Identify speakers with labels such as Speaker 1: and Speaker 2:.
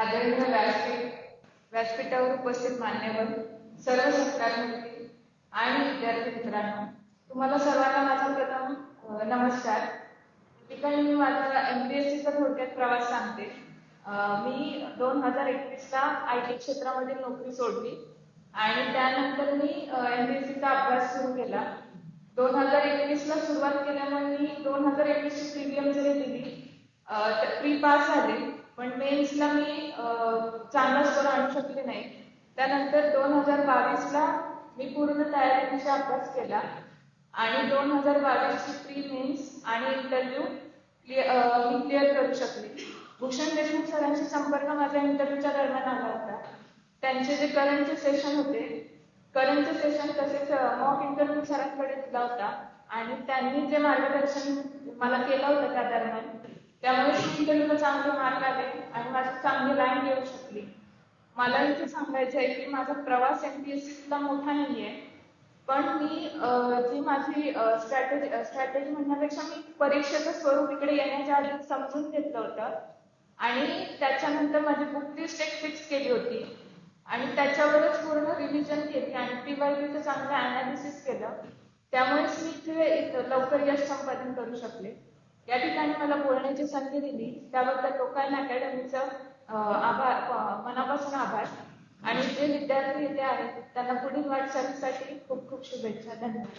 Speaker 1: आदरणीय व्यासपीठ व्यासपीठावर उपस्थित मान्यवर सर्व सत्कारमंत्री आणि विद्यार्थी मित्रांनो तुम्हाला सर्वांना माझा प्रथम नमस्कार. ठिकाणी मी माझा एमपीएससीचा थोडक्यात प्रवास सांगते. मी दोन हजार एकवीसला आय टी क्षेत्रामध्ये नोकरी सोडली आणि त्यानंतर मी एमपीएससीचा अभ्यास सुरू केला. दोन हजार एकवीसला सुरुवात केल्यामुळे मी दोन हजार एकवीसची प्रीमियम प्री पास झाले पण मेन्सला मी अ, चांगला स्कोर आणू शकले नाही. त्यानंतर दोन हजार बावीसला मी पूर्ण तयारीचा अभ्यास केला. आणि दोन हजार बावीसची प्री मेन्स आणि इंटरव्ह्यू मी क्लिअर करू शकले. भूषण देशमुख सरांशी संपर्क माझ्या इंटरव्ह्यूच्या दरम्यान आला होता. त्यांचे जे करंटचे सेशन होते करंटचे सेशन तसेच मॉक इंटरव्ह्यू सरांकडे दिला होता. आणि त्यांनी जे मार्गदर्शन मला केलं होतं त्या दरम्यान त्यामुळे इंटरव्ह्यूला चांगले मार्क आले आणि माझी चांगली रँक येऊ शकली. मला इथे सांगायचं आहे की माझा प्रवास एमपीएससीला मोठा नाहीये. पण मी जी माझी स्ट्रॅटेजी स्ट्रॅटेजी म्हणण्यापेक्षा मी परीक्षेचं स्वरूप इकडे येण्याच्या आधी समजून घेतलं होतं. आणि त्याच्यानंतर माझी बुक लिस्ट एक फिक्स केली होती. आणि त्याच्यावरच पूर्ण रिव्हिजन केली आणि पीवायबीचं चांगलं अनालिसिस केलं. त्यामुळेच मी इथे लवकर यश संपादन करू शकले. या ठिकाणी मला बोलण्याची संधी दिली. त्याबद्दल लोकांना अकॅडमीचं आभार मनापासून आभार. आणि जे विद्यार्थी इथे आहेत त्यांना पुढील वाटचालीसाठी खूप खूप शुभेच्छा. धन्यवाद.